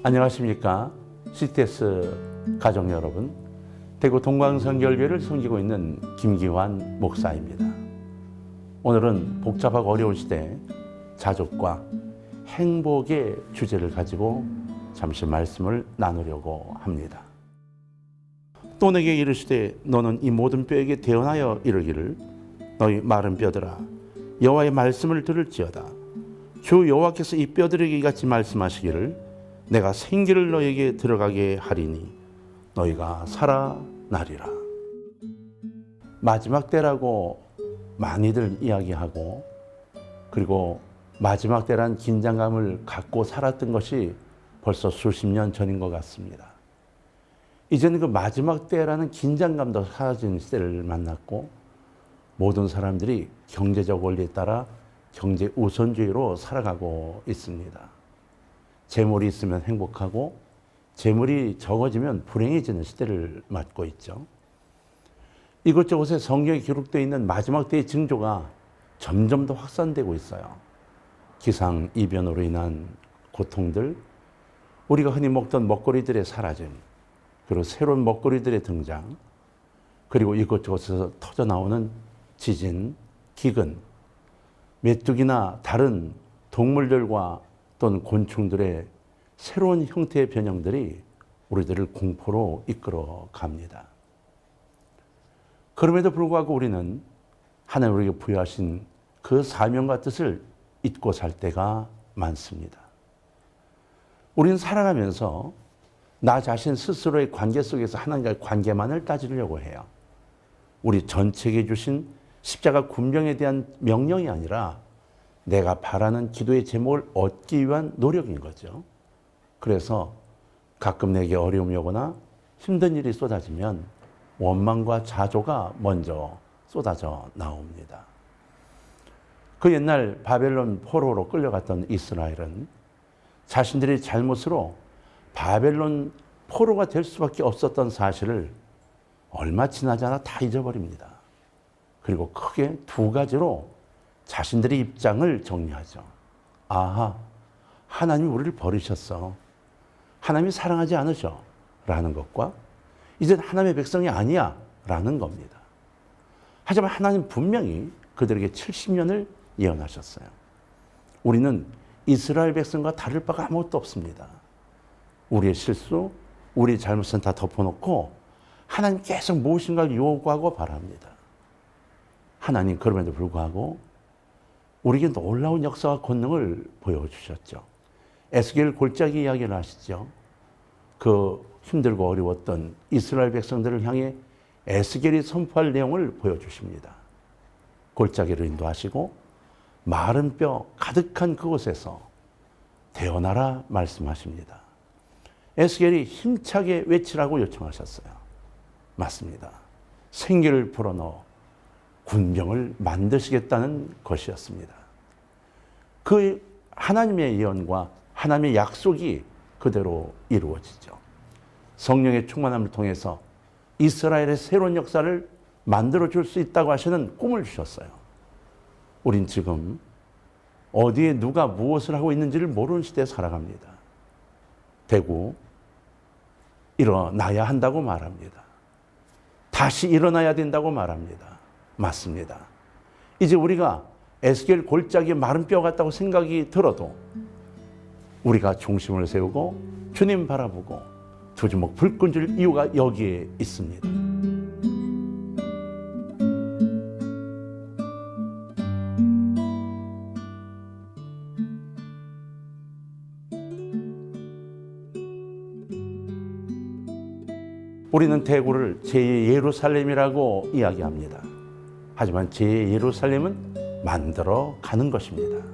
안녕하십니까. CTS 가족 여러분. 대구 동광성결교를 섬기고 있는 김기환 목사입니다. 오늘은 복잡하고 어려운 시대 자족과 행복의 주제를 가지고 잠시 말씀을 나누려고 합니다. 또 내게 이르시되 너는 이 모든 뼈에게 대언하여 이르기를 너희 마른 뼈들아 여호와의 말씀을 들을지어다 주 여호와께서 이 뼈들에게 이같이 말씀하시기를 내가 생기를 너에게 들어가게 하리니 너희가 살아나리라 마지막 때라고 많이들 이야기하고 그리고 마지막 때란 긴장감을 갖고 살았던 것이 벌써 수십 년 전인 것 같습니다. 이제는 그 마지막 때라는 긴장감도 사라진 시대를 만났고 모든 사람들이 경제적 원리에 따라 경제 우선주의로 살아가고 있습니다. 재물이 있으면 행복하고 재물이 적어지면 불행해지는 시대를 맞고 있죠. 이곳저곳에 성경에 기록되어 있는 마지막 때의 징조가 점점 더 확산되고 있어요. 기상 이변으로 인한 고통들, 우리가 흔히 먹던 먹거리들의 사라짐, 그리고 새로운 먹거리들의 등장, 그리고 이곳저곳에서 터져 나오는 지진, 기근, 메뚜기나 다른 동물들과 또는 곤충들의 새로운 형태의 변형들이 우리들을 공포로 이끌어 갑니다. 그럼에도 불구하고 우리는 하나님 우리에게 부여하신 그 사명과 뜻을 잊고 살 때가 많습니다. 우리는 살아가면서 나 자신 스스로의 관계 속에서 하나님과의 관계만을 따지려고 해요. 우리 전체에게 주신 십자가 군병에 대한 명령이 아니라 내가 바라는 기도의 제목을 얻기 위한 노력인 거죠. 그래서 가끔 내게 어려움이 오거나 힘든 일이 쏟아지면 원망과 자조가 먼저 쏟아져 나옵니다. 그 옛날 바벨론 포로로 끌려갔던 이스라엘은 자신들의 잘못으로 바벨론 포로가 될 수밖에 없었던 사실을 얼마 지나지 않아 다 잊어버립니다. 그리고 크게 두 가지로 자신들의 입장을 정리하죠. 아하, 하나님이 우리를 버리셨어. 하나님이 사랑하지 않으셔. 라는 것과 이젠 하나님의 백성이 아니야. 라는 겁니다. 하지만 하나님 분명히 그들에게 70년을 예언하셨어요. 우리는 이스라엘 백성과 다를 바가 아무것도 없습니다. 우리의 실수, 우리의 잘못은 다 덮어놓고 하나님 계속 무엇인가를 요구하고 바랍니다. 하나님 그럼에도 불구하고 우리에게 놀라운 역사와 권능을 보여주셨죠. 에스겔 골짜기 이야기를 하시죠. 그 힘들고 어려웠던 이스라엘 백성들을 향해 에스겔이 선포할 내용을 보여주십니다. 골짜기를 인도하시고 마른 뼈 가득한 그곳에서 태어나라 말씀하십니다. 에스겔이 힘차게 외치라고 요청하셨어요. 맞습니다. 생기를 불어넣어 군병을 만드시겠다는 것이었습니다. 그 하나님의 예언과 하나님의 약속이 그대로 이루어지죠. 성령의 충만함을 통해서 이스라엘의 새로운 역사를 만들어 줄 수 있다고 하시는 꿈을 주셨어요. 우린 지금 어디에 누가 무엇을 하고 있는지를 모르는 시대에 살아갑니다. 대구 일어나야 한다고 말합니다. 다시 일어나야 된다고 말합니다. 맞습니다. 이제 우리가 에스겔 골짜기에 마른 뼈 같다고 생각이 들어도 우리가 중심을 세우고 주님 바라보고 두 주먹 불끈 줄 이유가 여기에 있습니다. 우리는 대구를 제 예루살렘이라고 이야기합니다. 하지만 제 예루살렘은 만들어 가는 것입니다.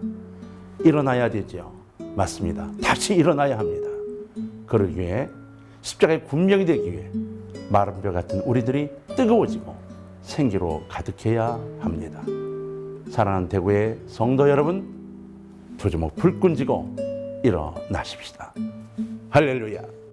일어나야 되죠. 맞습니다. 다시 일어나야 합니다. 그러기 위해 십자가의 군명이 되기 위해 마른 뼈 같은 우리들이 뜨거워지고 생기로 가득해야 합니다. 사랑하는 대구의 성도 여러분, 두 주먹 불끈 쥐고 일어나십시다. 할렐루야.